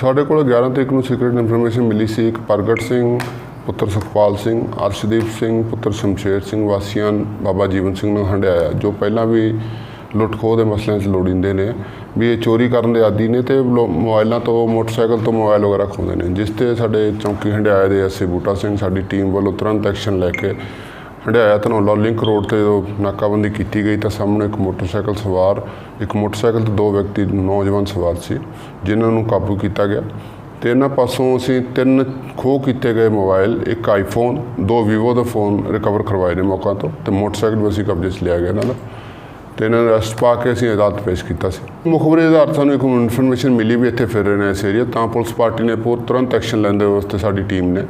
ਸਾਡੇ ਕੋਲ 11 ਤਰੀਕ ਨੂੰ ਸੀਕ੍ਰੀਟ ਇਨਫੋਰਮੇਸ਼ਨ ਮਿਲੀ ਸੀ ਇੱਕ ਪ੍ਰਗਟ ਸਿੰਘ, ਪੁੱਤਰ ਸੁਖਪਾਲ ਸਿੰਘ, ਅਰਸ਼ਦੀਪ ਸਿੰਘ, ਪੁੱਤਰ ਸ਼ਮਸ਼ੇਰ ਸਿੰਘ ਵਾਸੀਆਂ, ਬਾਬਾ ਜੀਵਨ ਸਿੰਘ ਨੂੰ ਹੰਡਿਆਇਆ, ਜੋ ਪਹਿਲਾਂ ਵੀ ਲੁੱਟ ਖੋਹ ਦੇ ਮਸਲਿਆਂ 'ਚ ਲੋੜੀਂਦੇ ਨੇ, ਵੀ ਇਹ ਚੋਰੀ ਕਰਨ ਦੇ ਆਦੀ ਨੇ ਤੇ ਲੋ- ਮੋਬਾਈਲਾਂ ਤੋਂ, ਮੋਟਰਸਾਈਕਲ ਤੋਂ ਮੋਬਾਈਲ ਵਗੈਰਾ ਖੋਹਦੇ ਨੇ, ਜਿਸ ਤੇ ਸਾਡੇ ਚੌਂਕੀ ਹੰਡਿਆਇਆ ਦੇ ਐਸਏ ਬੂਟਾ ਸਿੰਘ, ਸਾਡੀ ਟੀਮ ਵੱਲੋਂ ਤੁਰੰਤ ਐਕਸ਼ਨ ਲੈ ਕੇ ਹੰਡਿਆਇਆ ਧਨੌਲਾ ਲਿੰਕ ਰੋਡ ਤੇ ਜਦੋਂ ਨਾਕਾਬੰਦੀ ਕੀਤੀ ਗਈ ਤਾਂ ਸਾਹਮਣੇ ਇੱਕ ਮੋਟਰਸਾਈਕਲ ਸਵਾਰ, ਇੱਕ ਮੋਟਰਸਾਈਕਲ ਤੇ ਦੋ ਵਿਅਕਤੀ, ਨੌਜਵਾਨ ਸਵਾਰ ਸੀ, ਜਿਨ੍ਹਾਂ ਨੂੰ ਕਾਬੂ ਕੀਤਾ ਗਿਆ। ਤੇ ਇਹਨਾਂ ਪਾਸੋਂ ਅਸੀਂ ਤਿੰਨ ਖੋਹ ਕੀਤੇ ਗਏ ਮੋਬਾਈਲ ਇੱਕ ਆਈਫੋਨ ਦੋ ਵੀਵੋ ਦਾ ਫੋਨ ਰਿਕਵਰ ਕਰਵਾਏ ਨੇ ਮੌਕਾ ਤੋਂ ਤੇ ਮੋਟਰਸਾਈਕਲ ਵੀ ਅਸੀਂ ਕਬਜ਼ੇ 'ਚ ਲਿਆ ਗਿਆ ਇਹਨਾਂ ਦਾ। ਤੇ ਇਹਨਾਂ ਨੂੰ ਅਰੈਸਟ ਪਾ ਕੇ ਅਸੀਂ ਅਦਾਲਤ ਪੇਸ਼ ਕੀਤਾ ਸੀ। ਮੁਖਬਰੀ ਦੇ ਆਧਾਰ ਸਾਨੂੰ ਇੱਕ ਇਨਫੋਰਮੇਸ਼ਨ ਮਿਲੀ ਵੀ ਇੱਥੇ ਫਿਰ ਰਹੇ ਨੇ ਇਸ ਏਰੀਆ ਤਾਂ ਪੁਲਿਸ ਪਾਰਟੀ ਨੇ ਪੂਰ ਤੁਰੰਤ ਐਕਸ਼ਨ ਲੈਂਦੇ ਵਾਸਤੇ ਸਾਡੀ ਟੀਮ ਨੇ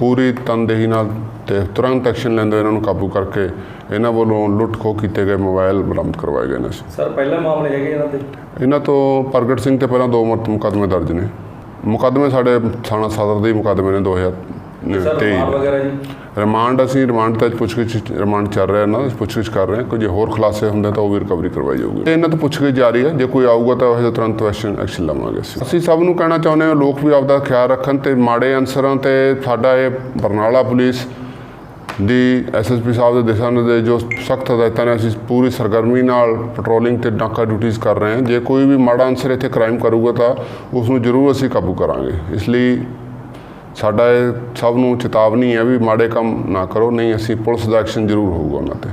ਪੂਰੀ ਤਨਦੇਹੀ ਨਾਲ ਤੇ ਤੁਰੰਤ ਐਕਸ਼ਨ ਲੈਂਦੇ ਹੋਏ ਇਹਨਾਂ ਨੂੰ ਕਾਬੂ ਕਰਕੇ ਇਹਨਾਂ ਵੱਲੋਂ ਲੁੱਟ ਖੋ ਕੀਤੇ ਗਏ ਮੋਬਾਈਲ ਬਰਾਮਦ ਕਰਵਾਏ ਗਏ ਨੇ। ਸਰ ਪਹਿਲਾ ਮਾਮਲੇ ਹੈਗੇ ਇਹਨਾਂ ਦੇ? ਇਹਨਾਂ ਤੋਂ ਪ੍ਰਗਟ ਸਿੰਘ ਤੇ ਪਹਿਲਾਂ ਦੋ ਮੁਕਦਮੇ ਦਰਜ ਨੇ। ਮੁਕਦਮੇ ਸਾਡੇ ਥਾਣਾ ਸਾਦਰ ਦੇ ਮੁਕਦਮੇ ਨੇ 2000 ਤੇ ਰਿਮਾਂਡ ਅਸੀਂ ਰਿਮਾਂਡ ਤਾਂ ਪੁੱਛਗਿੱਛ ਰਿਮਾਂਡ ਚੱਲ ਰਿਹਾ ਨਾ ਪੁੱਛਗਿੱਛ ਕਰ ਰਹੇ ਹਾਂ। ਕੋਈ ਹੋਰ ਖੁਲਾਸੇ ਹੁੰਦੇ ਤਾਂ ਉਹ ਵੀ ਰਿਕਵਰੀ ਕਰਵਾਈ ਜਾਊਗੀ। ਤੇ ਇਹਨਾਂ ਤੋਂ ਪੁੱਛਗਿੱਛ ਜਾਰੀ ਹੈ। ਜੇ ਕੋਈ ਆਊਗਾ ਤਾਂ ਉਹ ਤੁਰੰਤ ਐਕਸ਼ਨ ਐਕਸ਼ਨ ਲਵਾਂਗੇ ਅਸੀਂ। ਅਸੀਂ ਸਭ ਨੂੰ ਕਹਿਣਾ ਚਾਹੁੰਦੇ ਹਾਂ ਲੋਕ ਵੀ ਆਪਦਾ ਖਿਆਲ ਰੱਖਣ ਤੇ ਮਾੜੇ ਅਨਸਰਾਂ ਤੇ ਸਾਡਾ ਇਹ ਬਰਨਾਲਾ ਪੁਲਿਸ ਦੀ ਐਸਐਸਪੀ ਸਾਹਿਬ ਦੇ ਦਿਸ਼ਾ ਨਿਰਦੇਸ਼ ਜੋ ਸਖਤ ਹਦਾਇਤਾਂ ਨੇ ਅਸੀਂ ਪੂਰੀ ਸਰਗਰਮੀ ਨਾਲ ਪੈਟਰੋਲਿੰਗ ਤੇ ਡਾਕਾ ਡਿਊਟੀਆਂ ਕਰ ਰਹੇ ਹਾਂ। ਜੇ ਕੋਈ ਵੀ ਮਾੜਾ ਅਨਸਰ ਇੱਥੇ ਕ੍ਰਾਈਮ ਕਰੂਗਾ ਤਾਂ ਉਸ ਨੂੰ ਜ਼ਰੂਰ ਅਸੀਂ ਕਾਬੂ ਕਰਾਂਗੇ। ਇਸ ਲਈ ਸਾਡਾ ਇਹ ਸਭ ਨੂੰ ਚੇਤਾਵਨੀ ਹੈ ਵੀ ਮਾੜੇ ਕੰਮ ਨਾ ਕਰੋ, ਨਹੀਂ, ਅਸੀਂ ਪੁਲਿਸ ਦਾ ਐਕਸ਼ਨ ਜ਼ਰੂਰ ਹੋਊਗਾ ਉਹਨਾਂ ਤੇ।